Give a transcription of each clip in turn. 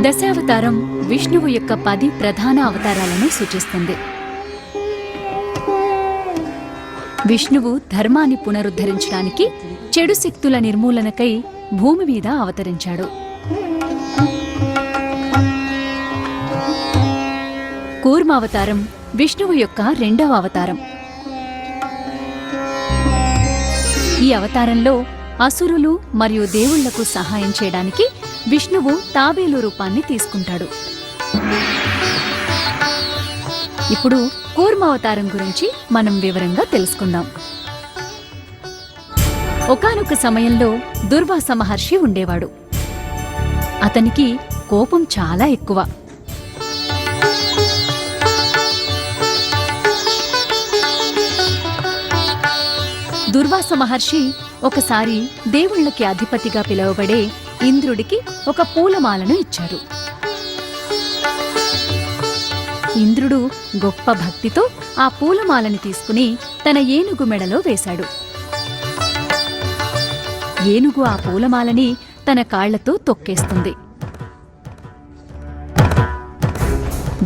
దశావతారం విష్ణువు యొక్క పది ప్రధాన అవతారాలను సూచిస్తుంది. విష్ణువు ధర్మాన్ని పునరుద్ధరించడానికి చెడు శక్తుల నిర్మూలనకై భూమి మీద అవతరించాడు. కూర్మావతారం విష్ణువు యొక్క రెండవ అవతారం. ఈ అవతారంలో అసురులు మరియు దేవుళ్ళకు సహాయం చేయడానికి విష్ణువు తాబేలు రూపాన్ని తీసుకుంటాడు. ఇప్పుడు కూర్మావతారం గురించి మనం వివరంగా తెలుసుకుందాం. ఒకానొక సమయంలో దుర్వాస మహర్షి ఉండేవాడు. అతనికి కోపం చాలా ఎక్కువ. దుర్వాస మహర్షి ఒకసారి దేవుళ్ళకి అధిపతిగా పిలువబడే ఇంద్రుడికి ఒక పూలమాలను ఇచ్చారు ఇంద్రుడు గొప్ప భక్తితో ఆ పూలమాలని తీసుకుని తన ఏనుగు మెడలో వేశాడు. ఏనుగు ఆ పూలమాలని తన కాళ్ళతో తొక్కేస్తుంది.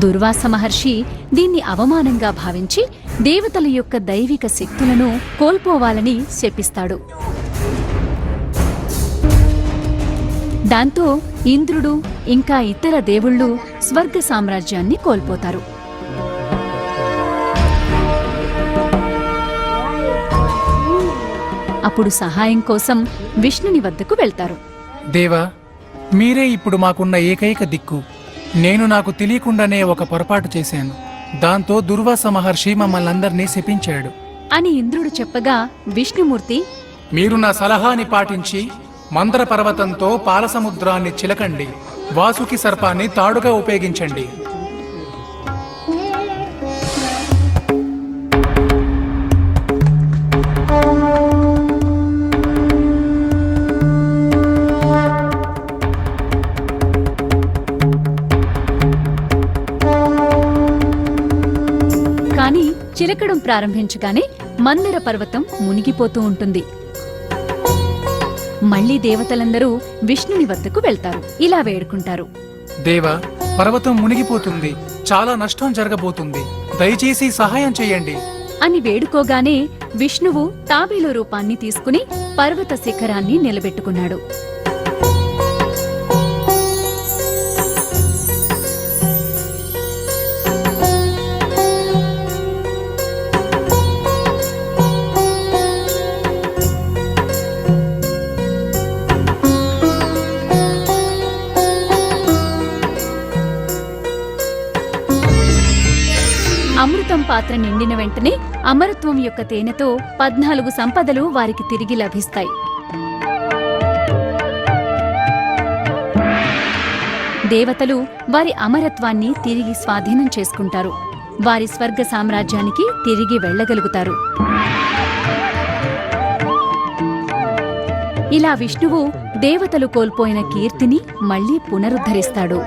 దుర్వాస మహర్షి దీన్ని అవమానంగా భావించి దేవతల యొక్క దైవిక శక్తులను కోల్పోవాలని శపిస్తాడు. దాంతో ఇంద్రుడు ఇంకా ఇతర దేవుళ్ళు స్వర్గ సామ్రాజ్యాన్ని కోల్పోతారు. అప్పుడు సహాయం కోసం విష్ణుని వద్దకు వెళ్తారు. దేవా మీరే ఇప్పుడు మాకున్న ఏకైక దిక్కు. నేను నాకు తెలియకుండానే ఒక పొరపాటు చేశాను. దాంతో దుర్వాస మహర్షి మమ్మల్ని అందరినీ శపించాడు. అని ఇంద్రుడు చెప్పగా విష్ణుమూర్తి మీరు నా సలహాని పాటించి మందర పర్వతంతో పాలసముద్రాన్ని చిలకండి. వాసుకి సర్పాన్ని తాడుగా ఉపయోగించండి. కాని చిలకడం ప్రారంభించగానే మందర పర్వతం మునిగిపోతూ ఉంటుంది. మళ్ళీ దేవతలందరూ విష్ణుని వద్దకు వెళ్తారు. ఇలా వేడుకుంటారు. దేవా పర్వతం మునిగిపోతుంది. చాలా నష్టం జరగబోతుంది. దయచేసి సహాయం చేయండి. అని వేడుకోగానే విష్ణువు తాబేలు రూపాన్ని తీసుకుని పర్వత శిఖరాన్ని నిలబెట్టుకున్నాడు. అమృతం పాత్ర నిండిన వెంటనే అమరత్వం యొక్క తేనెతో పద్నాలుగు సంపదలు వారికి తిరిగి లభిస్తాయి. దేవతలు వారి అమరత్వాన్ని తిరిగి స్వాధీనం చేసుకుంటారు. వారి స్వర్గ సామ్రాజ్యానికి తిరిగి వెళ్ళగలుగుతారు. ఇలా విష్ణువు దేవతలు కోల్పోయిన కీర్తిని మళ్ళీ పునరుద్ధరిస్తాడు.